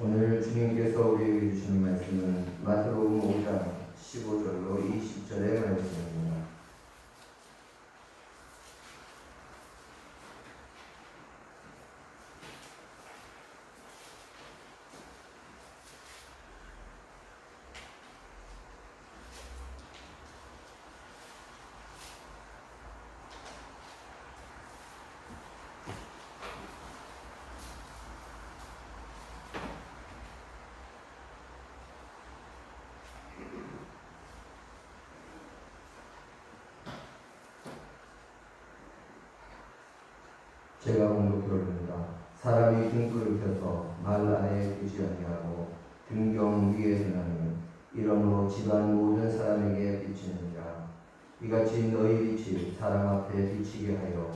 오늘 주님께서 우리에게 주시는 말씀은 마태복음 5장 15절로 20절의 말씀입니다. 제가 공독해올립니다. 사람이 등불을 켜서 말 아래에 두지 아니하고 등경 위에 두나니 이러므로 집안 모든 사람에게 비치느니라. 이같이 너희 빛이 사람 앞에 비치게 하여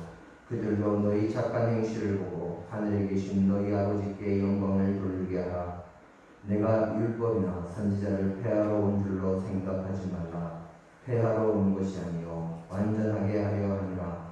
그들로 너희 착한 행실을 보고 하늘에 계신 너희 아버지께 영광을 돌리게 하라. 내가 율법이나 선지자를 폐하러 온 줄로 생각하지 말라. 폐하러 온 것이 아니요 완전하게 하려 하니라.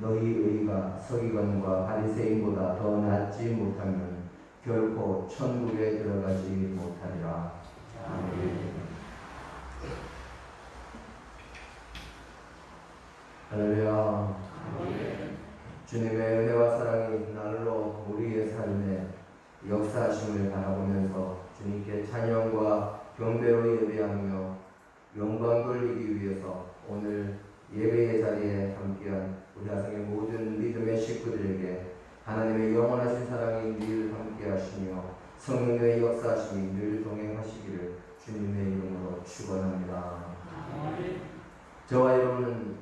너희 의가 서기관과 바리새인보다 더 낫지 못하면 결코 천국에 들어가지 못하리라. 아멘. 할렐루야. 주님의 은혜와 사랑이 날로 우리의 삶에 역사하심을 바라보면서 주님께 찬양과 경배로 예배하며 영광 돌리기 위해서 오늘 예배의 자리에 함께한 우리 가정의 모든 믿음의 식구들에게 하나님의 영원하신 사랑이 늘 함께하시며 성령의 역사하심이 늘 동행하시기를 주님의 이름으로 축원합니다. 저와 여러분은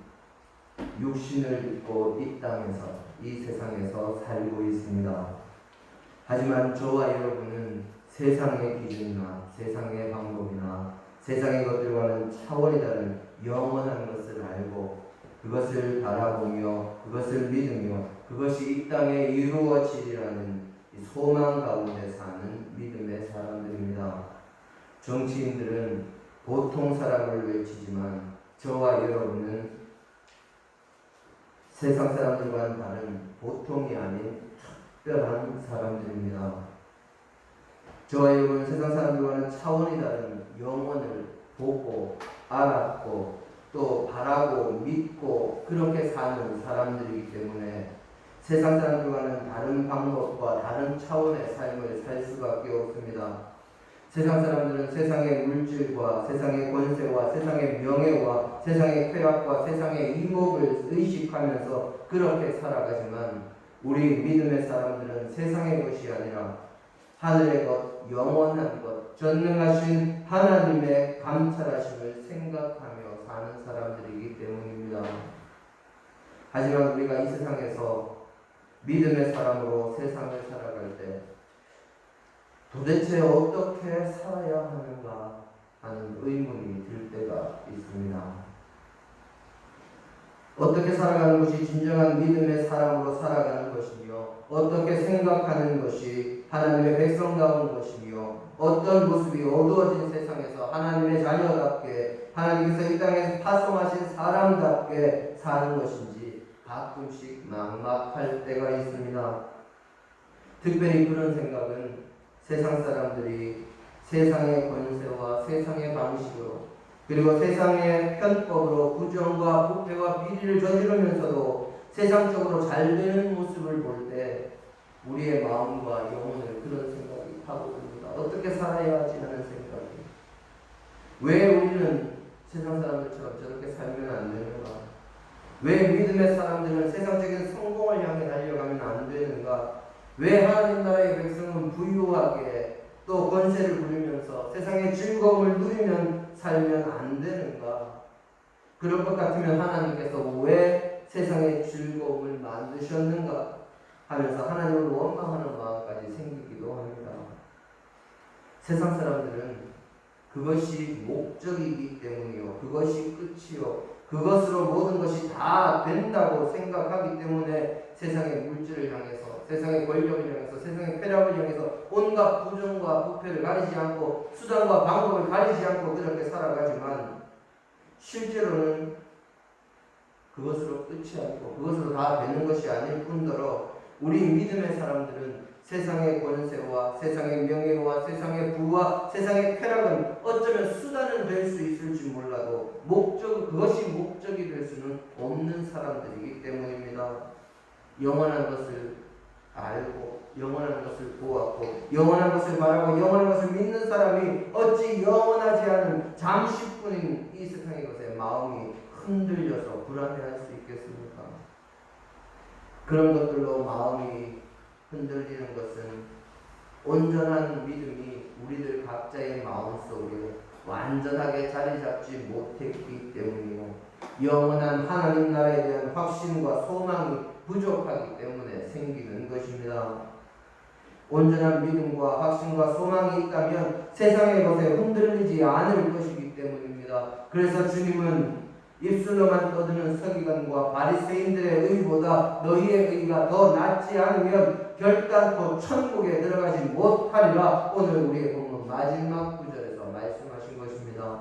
육신을 입고 이 땅에서 이 세상에서 살고 있습니다. 하지만 저와 여러분은 세상의 기준이나 세상의 방법이나 세상의 것들과는 차원이 다른 영원한 것을 알고 그것을 바라보며 그것을 믿으며 그것이 이 땅에 이루어지리라는 이 소망 가운데 사는 믿음의 사람들입니다. 정치인들은 보통 사람을 외치지만 저와 여러분은 세상 사람들과는 다른 보통이 아닌 특별한 사람들입니다. 저와 여러분은 세상 사람들과는 차원이 다른 영혼을 보고 알았고 또 바라고 믿고 그렇게 사는 사람들이기 때문에 세상 사람들과는 다른 방법과 다른 차원의 삶을 살 수밖에 없습니다. 세상 사람들은 세상의 물질과 세상의 권세와 세상의 명예와 세상의 쾌락과 세상의 이목을 의식하면서 그렇게 살아가지만 우리 믿음의 사람들은 세상의 것이 아니라 하늘의 것, 영원한 것, 전능하신 하나님의 감찰하심을 생각하며 사는 사람들이기 때문입니다. 하지만 우리가 이 세상에서 믿음의 사람으로 세상을 살아갈 때 도대체 어떻게 살아야 하는가 하는 의문이 들 때가 있습니다. 어떻게 살아가는 것이 진정한 믿음의 사람으로 살아가는 것이며 어떻게 생각하는 것이 하나님의 백성다운 것이며 어떤 모습이 어두워진 세상에서 하나님의 자녀답게 하나님께서 이 땅에 파송하신 사람답게 사는 것인지 가끔씩 막막할 때가 있습니다. 특별히 그런 생각은 세상 사람들이 세상의 권세와 세상의 방식으로 그리고 세상의 편법으로 부정과 부패와 비리를 저지르면서도 세상적으로 잘 되는 모습을 볼 때 우리의 마음과 영혼을 그런 생각이 파고듭니다. 어떻게 살아야 하지 하는 생각이. 왜 우리는 세상 사람들처럼 저렇게 살면 안 되는가? 왜 믿음의 사람들은 세상적인 성공을 향해 달려가면 안 되는가? 왜 하나님 나라의 백성은 부유하게 또 권세를 부리면서 세상의 즐거움을 누리면 살면 안 되는가? 그럴 것 같으면 하나님께서 왜 세상의 즐거움을 만드셨는가? 하면서 하나님을 원망하는 마음까지 생기기도 합니다. 세상 사람들은 그것이 목적이기 때문이요. 그것이 끝이요. 그것으로 모든 것이 다 된다고 생각하기 때문에 세상의 물질을 향해서, 세상의 권력을 향해서, 세상의 쾌락을 향해서 온갖 부정과 부패를 가리지 않고 수단과 방법을 가리지 않고 그렇게 살아가지만 실제로는 그것으로 끝이 아니고 그것으로 다 되는 것이 아닐 뿐더러 우리 믿음의 사람들은 세상의 권세와 세상의 명예와 세상의 부와 세상의 쾌락은 어쩌면 수단은 될 수 있을지 몰라도 목적 그것이 목적이 될 수는 없는 사람들이기 때문입니다. 영원한 것을 알고 영원한 것을 보았고 영원한 것을 말하고 영원한 것을 믿는 사람이 어찌 영원하지 않은 잠시뿐인 이 세상의 것에 마음이 흔들려서 불안해할 수 있겠습니까? 그런 것들로 마음이 흔들리는 것은 온전한 믿음이 우리들 각자의 마음속에 완전하게 자리 잡지 못했기 때문이요. 영원한 하나님 나라에 대한 확신과 소망이 부족하기 때문에 생기는 것입니다. 온전한 믿음과 확신과 소망이 있다면 세상의 것에 흔들리지 않을 것이기 때문입니다. 그래서 주님은 입술로만 떠드는 서기관과 바리새인들의 의보다 너희의 의가 더 낫지 않으면 결단코 천국에 들어가지 못하리라 오늘 우리의 본문 마지막 구절에서 말씀하신 것입니다.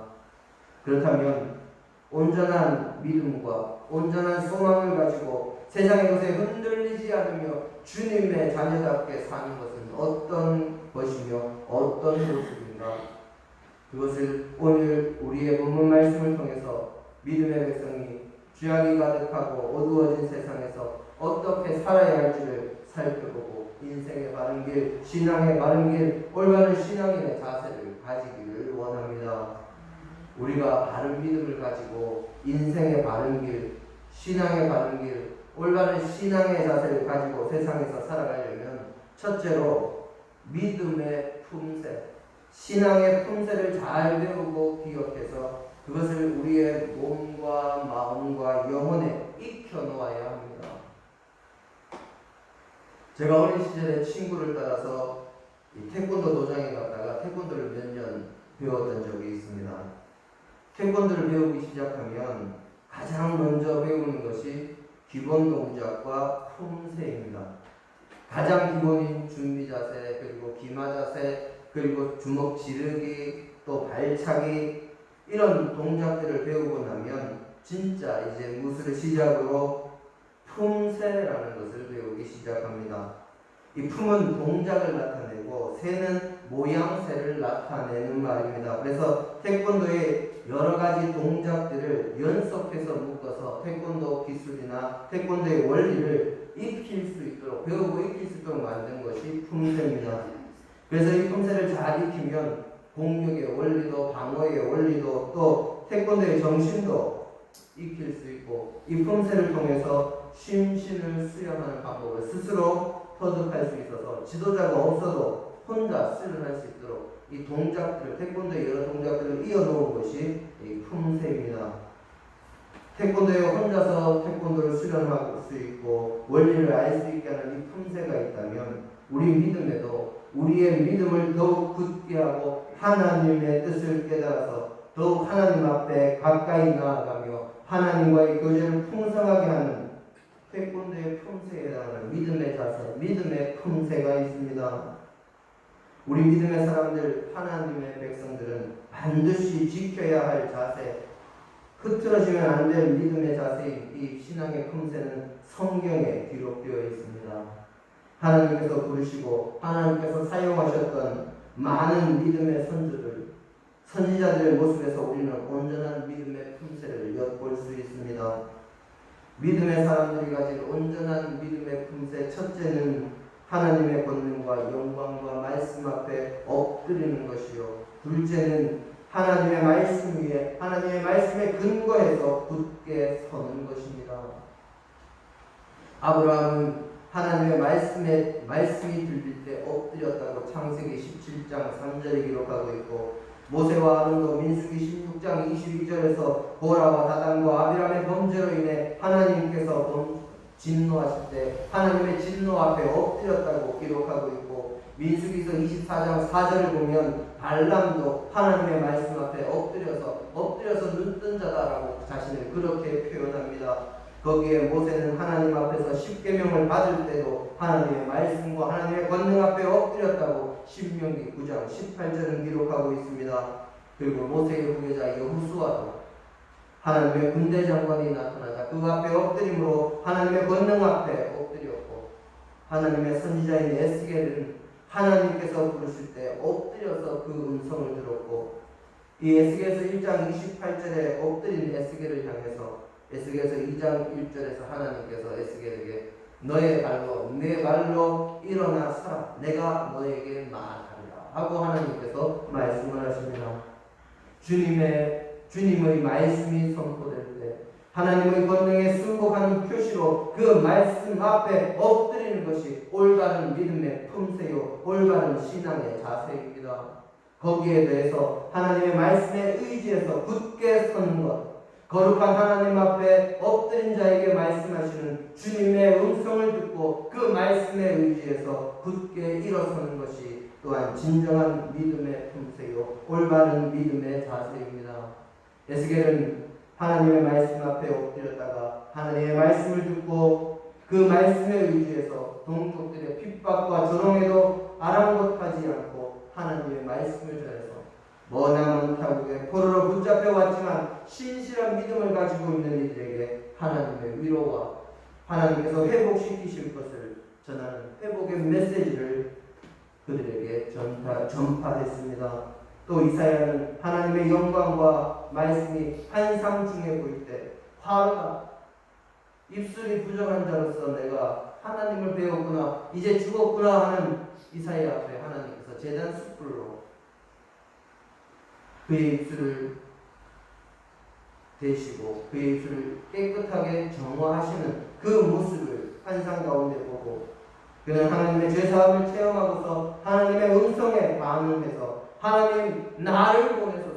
그렇다면 온전한 믿음과 온전한 소망을 가지고 세상의 것에 흔들리지 않으며 주님의 자녀답게 사는 것은 어떤 것이며 어떤 모습인가 그것을 오늘 우리의 본문 말씀을 통해서 믿음의 백성이 죄악이 가득하고 어두워진 세상에서 어떻게 살아야 할지를 살펴보고 인생의 바른 길, 신앙의 바른 길, 올바른 신앙인의 자세를 가지기를 원합니다. 우리가 바른 믿음을 가지고 인생의 바른 길, 신앙의 바른 길, 올바른 신앙의 자세를 가지고 세상에서 살아가려면 첫째로 믿음의 품새, 신앙의 품새를 잘 배우고 기억해서 그것을 우리의 몸과 마음과 영혼에 익혀 놓아야 합니다. 제가 어린 시절에 친구를 따라서 이 태권도 도장에 갔다가 태권도를 몇 년 배웠던 적이 있습니다. 태권도를 배우기 시작하면 가장 먼저 배우는 것이 기본 동작과 품새입니다. 가장 기본인 준비 자세, 그리고 기마 자세, 그리고 주먹 지르기, 또 발차기, 이런 동작들을 배우고 나면 진짜 이제 무술을 시작으로 품새라는 것을 배우기 시작합니다. 이 품은 동작을 나타내고 새는 모양새를 나타내는 말입니다. 그래서 태권도의 여러 가지 동작들을 연속해서 묶어서 태권도 기술이나 태권도의 원리를 익힐 수 있도록 배우고 익힐 수 있도록 만든 것이 품새입니다. 그래서 이 품새를 잘 익히면 공격의 원리도 방어의 원리도 또 태권도의 정신도 익힐 수 있고 이 품새를 통해서 심신을 수양하는 방법을 스스로 터득할 수 있어서 지도자가 없어도 혼자 수련할 수 있도록 이 동작들을 태권도의 여러 동작들을 이어놓은 것이 이 품새입니다. 태권도에 혼자서 태권도를 수련할 수 있고 원리를 알 수 있게 하는 이 품새가 있다면 우리 믿음에도 우리의 믿음을 더욱 굳게 하고 하나님의 뜻을 깨달아서 더욱 하나님 앞에 가까이 나아가며 하나님과의 교제를 풍성하게 하는 태권도의 품새에 해당하는 믿음의 자세, 믿음의 품새가 있습니다. 우리 믿음의 사람들, 하나님의 백성들은 반드시 지켜야 할 자세, 흐트러지면 안 될 믿음의 자세인 이 신앙의 품새는 성경에 기록되어 있습니다. 하나님께서 부르시고 하나님께서 사용하셨던 많은 믿음의 선조들, 선지자들의 모습에서 우리는 온전한 믿음의 품새를 엿볼 수 있습니다. 믿음의 사람들이 가진 온전한 믿음의 품새 첫째는 하나님의 권능과 영광과 말씀 앞에 엎드리는 것이요. 둘째는 하나님의 말씀 위에 하나님의 말씀에 근거해서 굳게 서는 것입니다. 아브라함은 하나님의 말씀에 말씀이 들릴 때 엎드렸다고 창세기 17장 3절에 기록하고 있고 모세와 아론도 민수기 16장 22절에서 보라와 다단과 아비람의 범죄로 인해 하나님께서 범, 진노하실 때 하나님의 진노 앞에 엎드렸다고 기록하고 있고 민수기서 24장 4절을 보면 발람도 하나님의 말씀 앞에 엎드려서 엎드려서 눈뜬 자다라고 자신을 그렇게 표현합니다. 거기에 모세는 하나님 앞에서 십계명을 받을 때도 하나님의 말씀과 하나님의 권능 앞에 엎드렸다고 신명기 9장 18절은 기록하고 있습니다. 그리고 모세의 후계자 여호수아도 하나님의 군대 장관이 나타나자 그 앞에 엎드림으로 하나님의 권능 앞에 엎드렸고 하나님의 선지자인 에스겔은 하나님께서 부르실 때 엎드려서 그 음성을 들었고 이 에스겔에서 1장 28절에 엎드린 에스겔을 향해서 에스겔에서 2장 1절에서 하나님께서 에스겔에게 너의 발로 내 발로 일어나 서라 내가 너에게 말하리라 하고 하나님께서 말씀을 하십니다. 주님의 주님의 말씀이 선포될 때 하나님의 권능에 승복하는 표시로 그 말씀 앞에 엎드리는 것이 올바른 믿음의 품새요 올바른 신앙의 자세입니다. 거기에 대해서 하나님의 말씀에 의지해서 굳게 서는 것 거룩한 하나님 앞에 엎드린 자에게 말씀하시는 주님의 음성을 듣고 그 말씀에 의지해서 굳게 일어서는 것이 또한 진정한 믿음의 품새요 올바른 믿음의 자세입니다. 에스겔은 하나님의 말씀 앞에 엎드렸다가 하나님의 말씀을 듣고 그 말씀에 의지해서 동족들의 핍박과 조롱에도 아랑곳하지 않고 하나님의 말씀을 전해서 머나먼 타국에 포로로 붙잡혀 왔지만 신실한 믿음을 가지고 있는 이들에게 하나님의 위로와 하나님께서 회복시키실 것을 전하는 회복의 메시지를 그들에게 전파, 전파했습니다. 또 이사야는 하나님의 영광과 말씀이 한상 중에 보일 때 화가 입술이 부정한 자로서 내가 하나님을 배웠구나 이제 죽었구나 하는 이사야 앞에 하나님께서 재단 숯불로 그의 입술을 대시고 그의 입술을 깨끗하게 정화하시는 그 모습을 환상 가운데 보고 그는 하나님의 죄사함을 체험하고서 하나님의 음성에 반응해서 하나님 나를 보내소서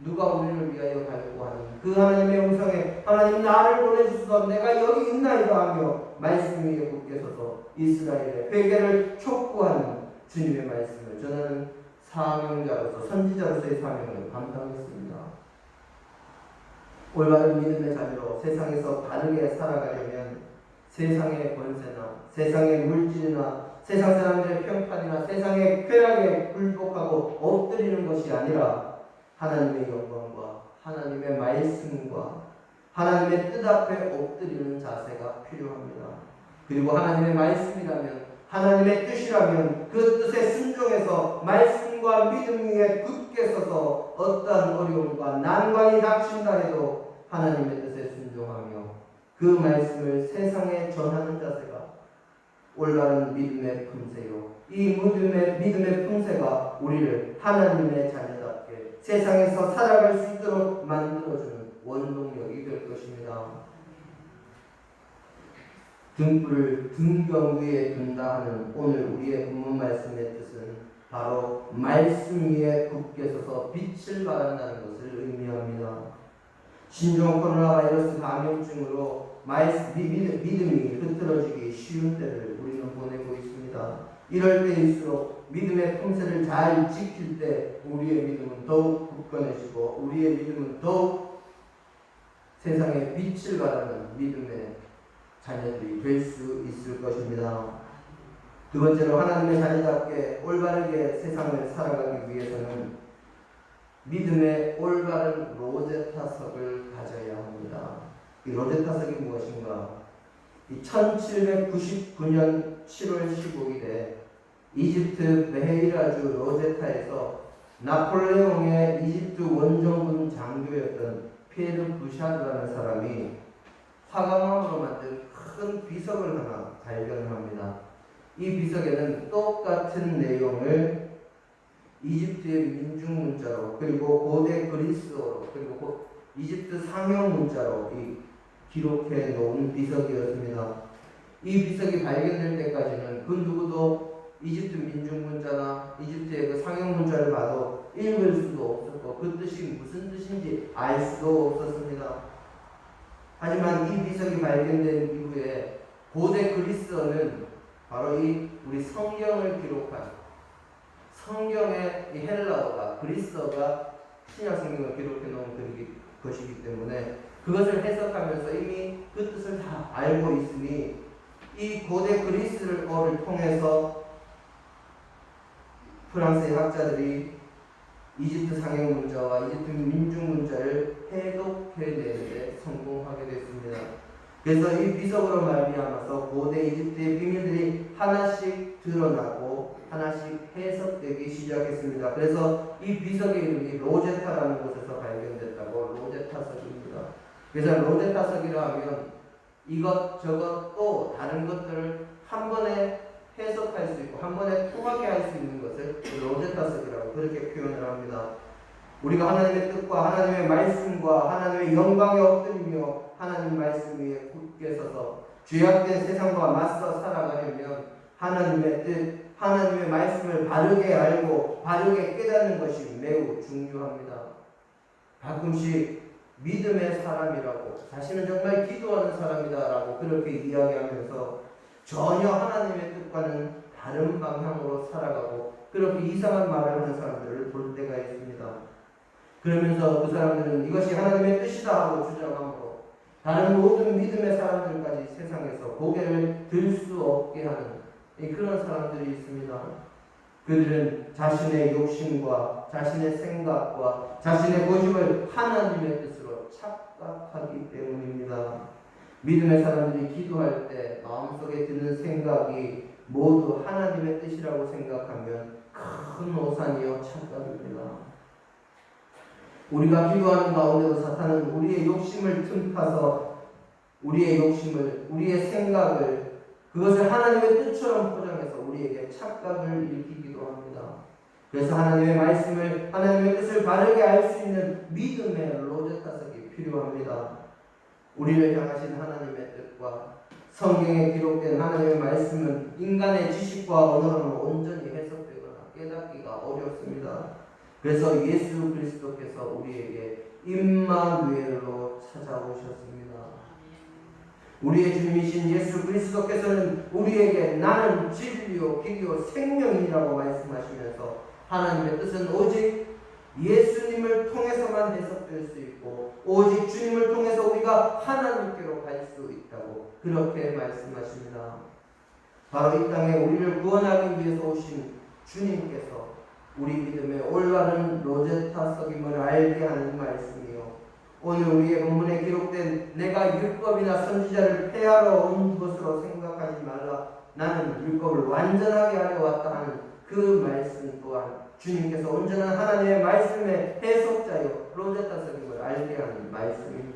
누가 우리를 위하여 갈고 하는 그 하나님의 음성에 하나님 나를 보내주소서 내가 여기 있나이다 하며 말씀 위에 굳게 서서 이스라엘의 회개를 촉구하는 주님의 말씀을 저는 사명자로서 선지자로서의 사명을 감당했습니다. 올바른 믿음의 자녀로 세상에서 바르게 살아가려면 세상의 권세나 세상의 물질이나 세상 사람들의 평판이나 세상의 쾌락에 굴복하고 엎드리는 것이 아니라 하나님의 영광과 하나님의 말씀과 하나님의 뜻 앞에 엎드리는 자세가 필요합니다. 그리고 하나님의 말씀이라면 하나님의 뜻이라면 그 뜻에 순종해서 말씀과 믿음 위에 굳게 서서 어떠한 어려움과 난관이 닥친다 해도 하나님의 뜻에 순종하며 그 말씀을 세상에 전하는 자세가 올바른 믿음의 품새요. 이 믿음의, 믿음의 품새가 우리를 하나님의 자녀답게 세상에서 살아갈 수 있도록 만들어주는 원동력이 될 것입니다. 등불을 등경 위에 둔다 하는 오늘 우리의 본문 말씀의 뜻은 바로 말씀 위에 굳게 서서 빛을 발한다는 것을 의미합니다. 신종 코로나 바이러스 감염증으로 믿음이 흐트러지기 쉬운 때를 우리는 보내고 있습니다. 이럴 때일수록 믿음의 품새를 잘 지킬 때 우리의 믿음은 더욱 굳건해지고 우리의 믿음은 더욱 세상에 빛을 발하는 믿음의 자녀들이 될 수 있을 것입니다. 두 번째로 하나님의 자녀답게 올바르게 세상을 살아가기 위해서는 믿음의 올바른 로제타석을 가져야 합니다. 이 로제타석이 무엇인가? 이 1799년 7월 15일에 이집트 베헤이라주 로제타에서 나폴레옹의 이집트 원정군 장교였던 피에르 부샤드라는 사람이 화강암으로 만든 큰 비석을 하나 발견합니다. 이 비석에는 똑같은 내용을 이집트의 민중 문자로 그리고 고대 그리스어로 그리고 이집트 상형 문자로 기록해 놓은 비석이었습니다. 이 비석이 발견될 때까지는 그 누구도 이집트 민중 문자나 이집트의 그 상형 문자를 봐도 읽을 수도 없었고 그 뜻이 무슨 뜻인지 알 수도 없었습니다. 하지만 이 비석이 발견된 이후에 고대 그리스어는 바로 이 우리 성경을 기록한 성경의 이 헬라어가 그리스어가 신약 성경을 기록해 놓은 것이기 때문에 그것을 해석하면서 이미 그 뜻을 다 알고 있으니 이 고대 그리스어를 통해서 프랑스의 학자들이 이집트 상형 문자와 이집트 민중 문자를 해독해내는데 성공하게 됐습니다. 그래서 이 비석으로 말미암아서 고대 이집트의 비밀들이 하나씩 드러나고 하나씩 해석되기 시작했습니다. 그래서 이 비석의 이름이 로제타라는 곳에서 발견됐다고 로제타석입니다. 그래서 로제타석이라 하면 이것 저것 또 다른 것들을 한 번에 해석할 수 있고 한 번에 통하게 할 수 있는 것을 로제타석이라고 그렇게 표현을 합니다. 우리가 하나님의 뜻과 하나님의 말씀과 하나님의 영광에 엎드리며 하나님 말씀 위에 굳게 서서 죄악된 세상과 맞서 살아가려면 하나님의 뜻, 하나님의 말씀을 바르게 알고 바르게 깨닫는 것이 매우 중요합니다. 가끔씩 믿음의 사람이라고 자신은 정말 기도하는 사람이다라고 그렇게 이야기하면서 전혀 하나님의 뜻과는 다른 방향으로 살아가고 그렇게 이상한 말을 하는 사람들을 볼 때가 있습니다. 그러면서 그 사람들은 이것이 하나님의 뜻이다 하고 주장함으로 다른 모든 믿음의 사람들까지 세상에서 고개를 들 수 없게 하는 이 그런 사람들이 있습니다. 그들은 자신의 욕심과 자신의 생각과 자신의 고집을 하나님의 뜻으로 착각하기 때문입니다. 믿음의 사람들이 기도할 때 마음속에 드는 생각이 모두 하나님의 뜻이라고 생각하면 큰 오산이요 착각입니다. 우리가 기도하는 가운데도 사탄은 우리의 욕심을 틈타서 우리의 욕심을 우리의 생각을 그것을 하나님의 뜻처럼 포장해서 우리에게 착각을 일으키기도 합니다. 그래서 하나님의 말씀을 하나님의 뜻을 바르게 알 수 있는 믿음의 로제타석이 필요합니다. 우리를 향하신 하나님의 뜻과 성경에 기록된 하나님의 말씀은 인간의 지식과 언어로는 온전히 해석되거나 깨닫기가 어렵습니다. 그래서 예수 그리스도께서 우리에게 임마누엘로 찾아오셨습니다. 우리의 주님이신 예수 그리스도께서는 우리에게 나는 진리요 길이요 생명이라고 말씀하시면서 하나님의 뜻은 오직 예수님을 통해서만 해석될 수 있고 오직 주님을 통해서 우리가 하나님께로 갈 수 있다고 그렇게 말씀하십니다. 바로 이 땅에 우리를 구원하기 위해서 오신 주님께서 우리 믿음의 올바른 로제타 석임을 알게 하는 말씀이요. 오늘 우리의 본문에 기록된 내가 율법이나 선지자를 폐하러 온 것으로 생각하지 말라. 나는 율법을 완전하게 하려 왔다 하는 그 말씀 또한 주님께서 온전한 하나님의 말씀의 해석자요 로제타 석임을 알게 하는 말씀입니다.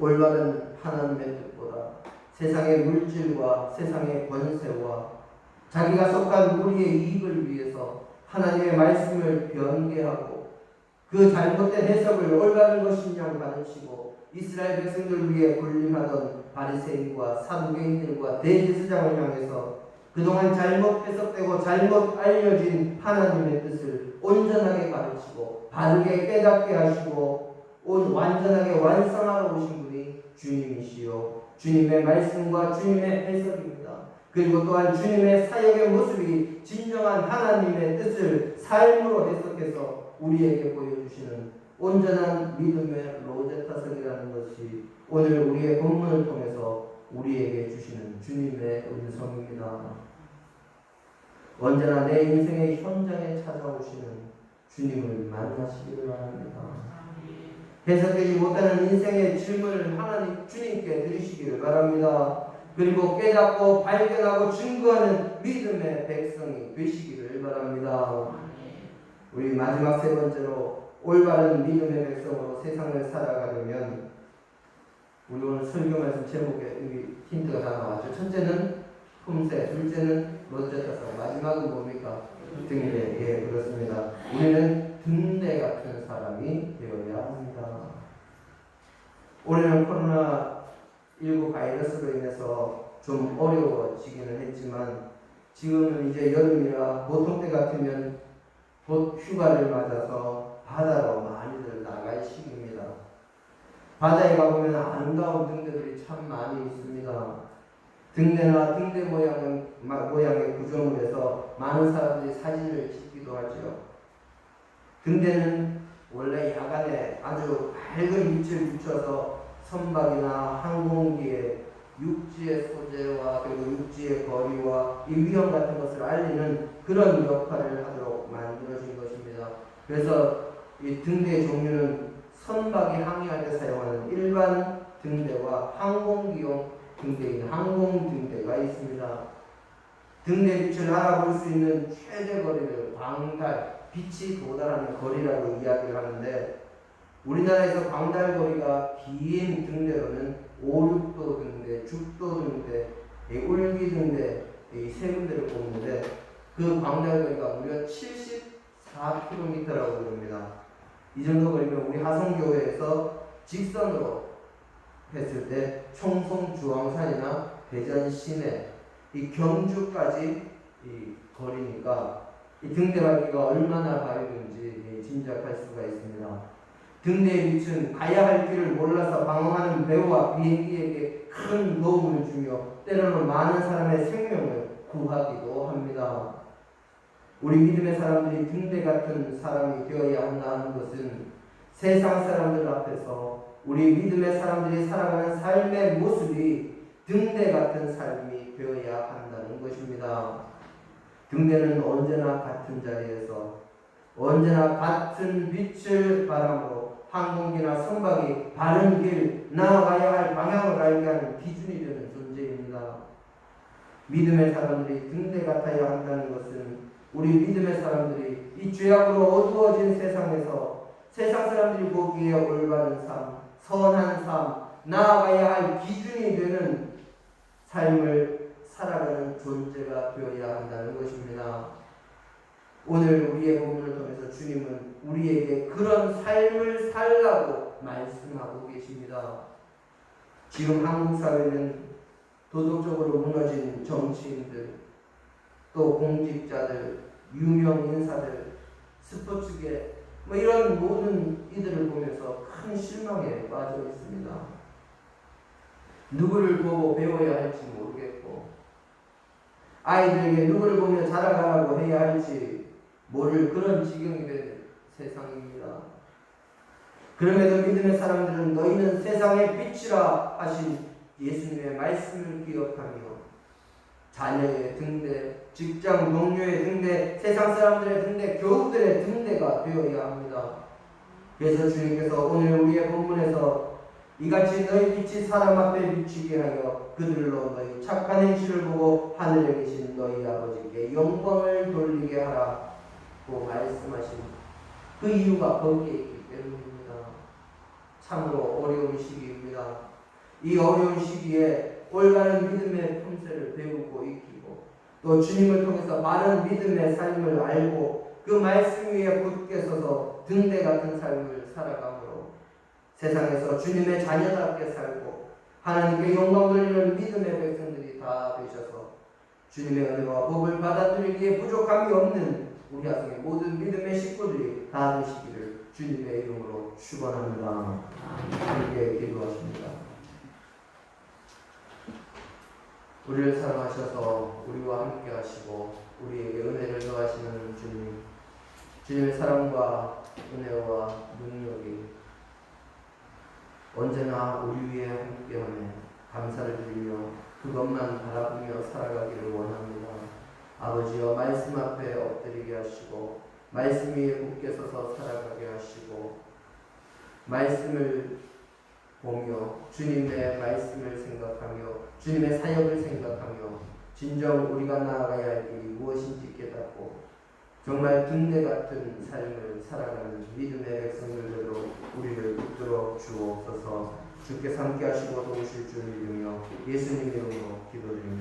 올바른 하나님의 뜻보다 세상의 물질과 세상의 권세와 자기가 속한 우리의 이익을 위해서 하나님의 말씀을 변개하고 그 잘못된 해석을 올바른 것이냐고 가르치고 이스라엘 백성들 위해 군림하던 바리새인과 사두개인들과 대제사장을 향해서 그동안 잘못 해석되고 잘못 알려진 하나님의 뜻을 온전하게 가르치고 바르게 깨닫게 하시고 온 완전하게 완성하러 오신 분이 주님이시요 주님의 말씀과 주님의 해석입니다. 그리고 또한 주님의 사역의 모습이 진정한 하나님의 뜻을 삶으로 해석해서 우리에게 보여주시는 온전한 믿음의 로제타석이라는 것이 오늘 우리의 본문을 통해서 우리에게 주시는 주님의 은성입니다. 언제나 내 인생의 현장에 찾아오시는 주님을 만나시기를 바랍니다. 해석되지 못하는 인생의 질문을 하나님 주님께 드리시기를 바랍니다. 그리고 깨닫고 발견하고 증거하는 믿음의 백성이 되시기를 바랍니다. 우리 마지막 세 번째로 올바른 믿음의 백성으로 세상을 살아가려면 우리 오늘 설교 말씀 제목에 여기 힌트가 다 나왔죠. 첫째는 품새, 둘째는 로제타서, 마지막은 뭡니까? 등대. 예, 그렇습니다. 우리는 등대 같은 사람이 되어야 합니다. 올해는 코로나 19 바이러스로 인해서 좀 어려워지기는 했지만 지금은 이제 여름이라 보통 때 같으면 곧 휴가를 맞아서 바다로 많이들 나갈 시기입니다. 바다에 가보면 아름다운 등대들이 참 많이 있습니다. 등대나 등대 모양은 마- 모양의 구조물에서 많은 사람들이 사진을 찍기도 하죠. 등대는 원래 야간에 아주 밝은 빛을 비춰서 선박이나 항공기의 육지의 소재와 그리고 육지의 거리와 이 위험 같은 것을 알리는 그런 역할을 하도록 만들어진 것입니다. 그래서 이 등대 종류는 선박이 항해할 때 사용하는 일반 등대와 항공기용 등대인 항공 등대가 있습니다. 등대 빛을 알아볼 수 있는 최대 거리를 광달 빛이 도달하는 거리라고 이야기를 하는데 우리나라에서 광달 거리가 긴 등대로는 5, 6도 등대, 죽도 등대, 이 울기 등대 이 세 군데를 뽑는데 그 광달 거리가 무려 74km라고 그럽니다. 이 정도 거리면 우리 하성교회에서 직선으로 했을 때 청송 주황산이나 대전 시내 이 경주까지 이 거리니까 이 등대 밝기가 얼마나 예, 짐작할 수가 있습니다. 등대의 빛은 가야 할 길을 몰라서 방황하는 배우와 비행기에게 큰 도움을 주며 때로는 많은 사람의 생명을 구하기도 합니다. 우리 믿음의 사람들이 등대 같은 사람이 되어야 한다 하는 것은 세상 사람들 앞에서 우리 믿음의 사람들이 살아가는 삶의 모습이 등대 같은 삶이 되어야 한다는 것입니다. 등대는 언제나 같은 자리에서 언제나 같은 빛을 바람으로 항공기나 선박이 바른 길 나아가야 할 방향을 알게 하는 기준이 되는 존재입니다. 믿음의 사람들이 등대 같아야 한다는 것은 우리 믿음의 사람들이 이 죄악으로 어두워진 세상에서 세상 사람들이 보기에 올바른 삶, 선한 삶, 나아가야 할 기준이 되는 삶을 살아가는 존재가 되어야 한다는 것입니다. 오늘 우리의 본문을 통해서 주님은 우리에게 그런 삶을 살라고 말씀하고 계십니다. 지금 한국 사회는 도덕적으로 무너진 정치인들, 또 공직자들, 유명 인사들, 스포츠계 뭐 이런 모든 이들을 보면서 큰 실망에 빠져 있습니다. 누구를 보고 배워야 할지 모르겠고 아이들에게 누구를 보며 자라가라고 해야 할지 모를 그런 지경이 된 세상입니다. 그럼에도 믿음의 사람들은 너희는 세상의 빛이라 하신 예수님의 말씀을 기억하며 자녀의 등대, 직장 동료의 등대, 세상 사람들의 등대, 교우들의 등대가 되어야 합니다. 그래서 주님께서 오늘 우리의 본문에서 이같이 너희 빛이 사람 앞에 비치게 하여 그들로 너희 착한 행실을 보고 하늘에 계신 너희 아버지께 영광을 돌리게 하라고 말씀하신 그 이유가 거기에 있기 때문입니다. 참으로 어려운 시기입니다. 이 어려운 시기에 올바른 믿음의 품새를 배우고 익히고 또 주님을 통해서 바른 믿음의 삶을 알고 그 말씀 위에 굳게 서서 등대 같은 삶을 살아감으로 세상에서 주님의 자녀답게 살고 하나님께 영광 돌리는 믿음의 백성들이 다 되셔서 주님의 은혜와 복을 받아들이기에 부족함이 없는 우리 가정의 모든 믿음의 식구들이 다 되시기를 주님의 이름으로 축원합니다. 함께 기도하십니다. 우리를 사랑하셔서 우리와 함께 하시고 우리에게 은혜를 더하시는 주님 주님의 사랑과 은혜와 능력이 언제나 우리 위에 함께하며 감사를 드리며 그것만 바라보며 살아가기를 원합니다. 아버지여 말씀 앞에 엎드리게 하시고 말씀 위에 굳게 서서 살아가게 하시고 말씀을 보며 주님의 말씀을 생각하며 주님의 사역을 생각하며 진정 우리가 나아가야 할 길이 무엇인지 깨닫고 정말 등대 같은 삶을 살아가는 믿음의 백성들로 우리를 붙들어 주옵소서 주께서 함께 하시고 도우실 줄 믿으며 예수님 이름으로 기도드립니다.